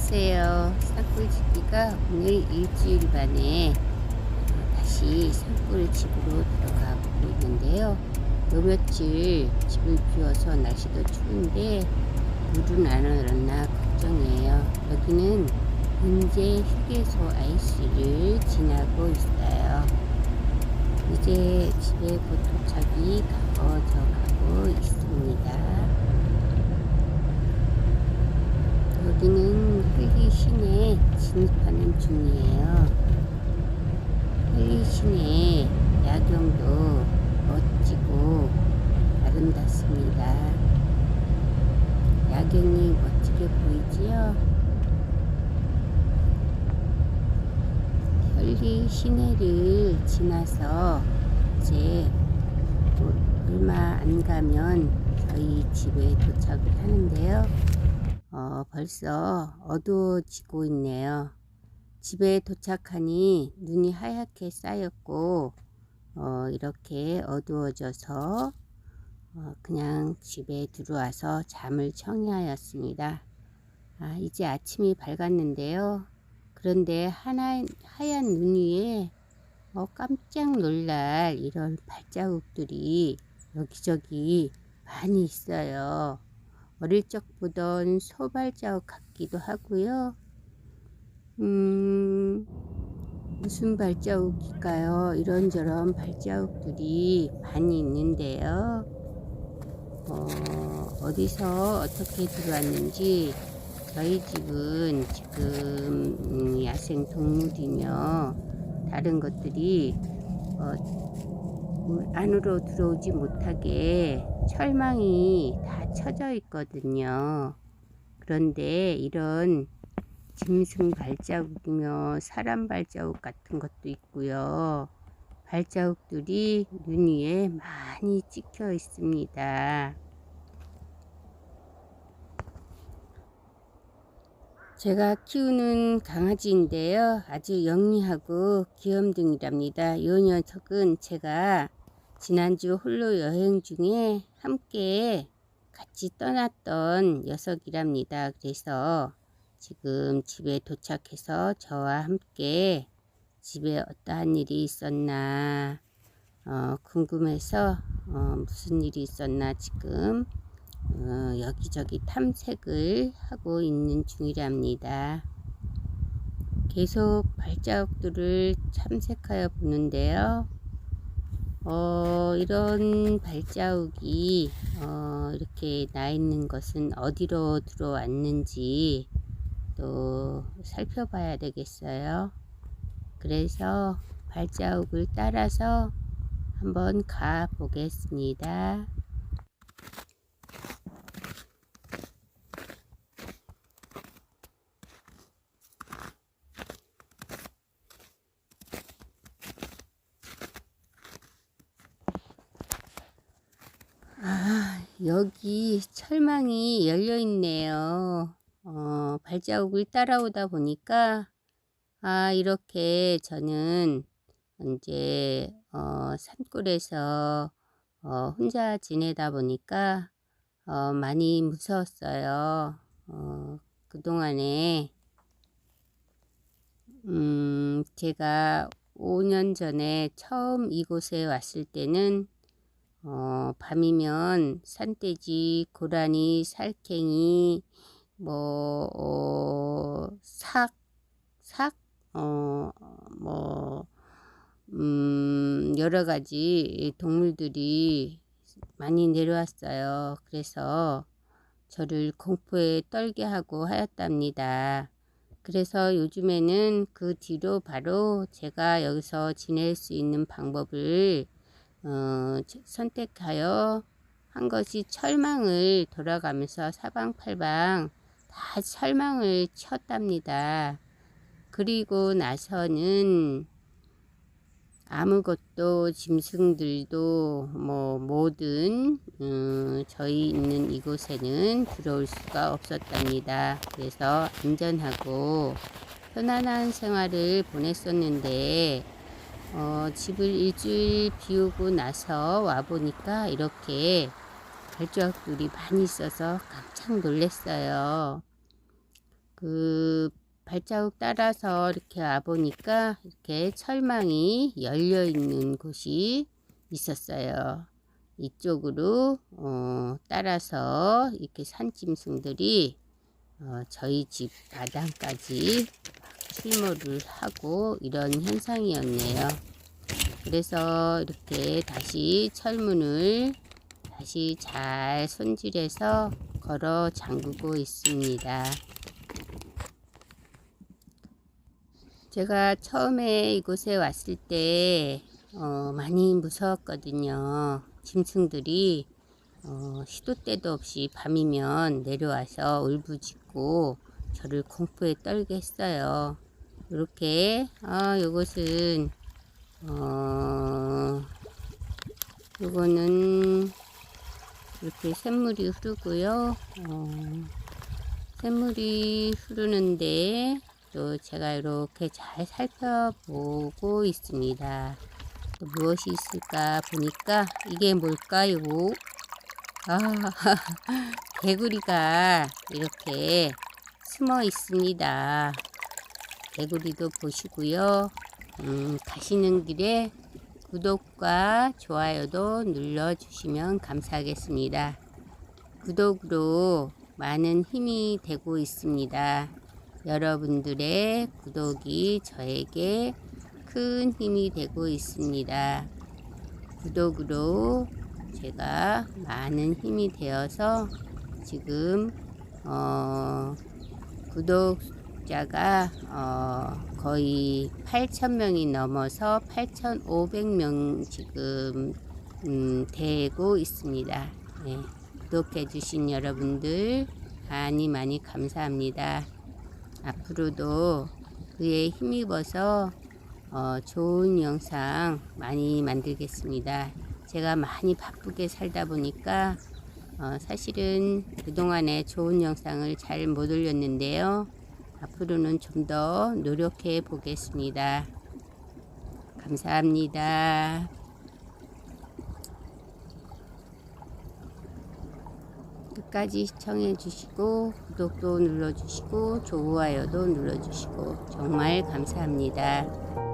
안녕하세요. 산골집기가 오늘 일주일 만에 어, 다시 산골 집으로 들어가 보고 있는데요. 요 며칠 집을 비워서 날씨도 추운데 물은 안 얼었나 걱정이에요. 여기는 문제 휴게소 아이스를 지나고 있어요. 이제 집에 곧 도착이 가까워져 가고 있습니다. 여기는 흙이 시내 진입하는 중이에요. 흙이 시내 야경도 멋지고 아름답습니다. 야경이 멋지게 보이지요? 현리 시내를 지나서 이제 또 얼마 안 가면 저희 집에 도착을 하는데요. 어, 벌써 어두워지고 있네요. 집에 도착하니 눈이 하얗게 쌓였고, 어, 이렇게 어두워져서, 어, 그냥 집에 들어와서 잠을 청해하였습니다. 아, 이제 아침이 밝았는데요. 그런데 하나, 하얀 눈 위에 어, 깜짝 놀랄 이런 발자국들이 여기저기 많이 있어요. 어릴 적 보던 소발자국 같기도 하고요. 음, 무슨 발자국일까요? 이런저런 발자국들이 많이 있는데요. 어, 어디서 어떻게 들어왔는지 저희 집은 지금 음, 야생 동물이며 다른 것들이 어, 물 안으로 들어오지 못하게 철망이 다 쳐져 있거든요. 그런데 이런 짐승 발자국이며 사람 발자국 같은 것도 있고요. 발자국들이 눈 위에 많이 찍혀 있습니다. 제가 키우는 강아지인데요. 아주 영리하고 귀염둥이랍니다. 이 녀석은 제가 지난주 홀로 여행 중에 함께 같이 떠났던 녀석이랍니다. 그래서 지금 집에 도착해서 저와 함께 집에 어떠한 일이 있었나 어, 궁금해서 어, 무슨 일이 있었나 지금 어, 여기저기 탐색을 하고 있는 중이랍니다. 계속 발자국들을 탐색하여 보는데요. 어, 이런 발자국이 어, 이렇게 나 있는 것은 어디로 들어왔는지 또 살펴봐야 되겠어요. 그래서 발자국을 따라서 한번 가 보겠습니다. 아, 여기 철망이 열려 있네요. 어, 발자국을 따라오다 보니까, 아, 이렇게 저는 이제, 어, 산골에서, 어, 혼자 지내다 보니까, 어, 많이 무서웠어요. 어, 그동안에, 음, 제가 5년 전에 처음 이곳에 왔을 때는, 어, 밤이면 산돼지, 고라니, 살쾡이, 뭐, 어, 삭, 삭, 어, 뭐, 음, 여러 가지 동물들이 많이 내려왔어요. 그래서 저를 공포에 떨게 하고 하였답니다. 그래서 요즘에는 그 뒤로 바로 제가 여기서 지낼 수 있는 방법을 어, 선택하여 한 것이 철망을 돌아가면서 사방팔방 다 철망을 쳤답니다. 그리고 나서는 아무것도 짐승들도 뭐 모든 음, 저희 있는 이곳에는 들어올 수가 없었답니다. 그래서 안전하고 편안한 생활을 보냈었는데 어, 집을 일주일 비우고 나서 와보니까 이렇게 발자국들이 많이 있어서 깜짝 놀랐어요. 그 발자국 따라서 이렇게 와 보니까 이렇게 철망이 열려 있는 곳이 있었어요. 이쪽으로 어, 따라서 이렇게 산짐승들이 어, 저희 집 마당까지 출몰을 하고 이런 현상이었네요. 그래서 이렇게 다시 철문을 다시 잘 손질해서 걸어 잠그고 있습니다. 제가 처음에 이곳에 왔을 때 어, 많이 무서웠거든요. 짐승들이 어, 시도 때도 없이 밤이면 내려와서 울부짖고 저를 공포에 떨게 했어요. 이렇게 아 요것은 어 요거는 이렇게 샘물이 흐르고요. 어, 샘물이 흐르는데 또 제가 이렇게 잘 살펴보고 있습니다. 또 무엇이 있을까 보니까 이게 뭘까요? 아, 개구리가 이렇게 숨어 있습니다. 개구리도 보시고요. 음, 가시는 길에 구독과 좋아요도 눌러주시면 감사하겠습니다. 구독으로 많은 힘이 되고 있습니다. 여러분들의 구독이 저에게 큰 힘이 되고 있습니다. 구독으로 제가 많은 힘이 되어서 지금 어, 구독 자가 어, 거의 8,000명이 넘어서 8,500명 지금 음, 되고 있습니다. 네, 구독해 주신 여러분들 많이 많이 감사합니다. 앞으로도 그에 힘입어서 어, 좋은 영상 많이 만들겠습니다. 제가 많이 바쁘게 살다 보니까 어, 사실은 그동안에 좋은 영상을 잘 못 올렸는데요. 앞으로는 좀 더 노력해 보겠습니다. 감사합니다. 끝까지 시청해 주시고 구독도 눌러 주시고 좋아요도 눌러 주시고 정말 감사합니다.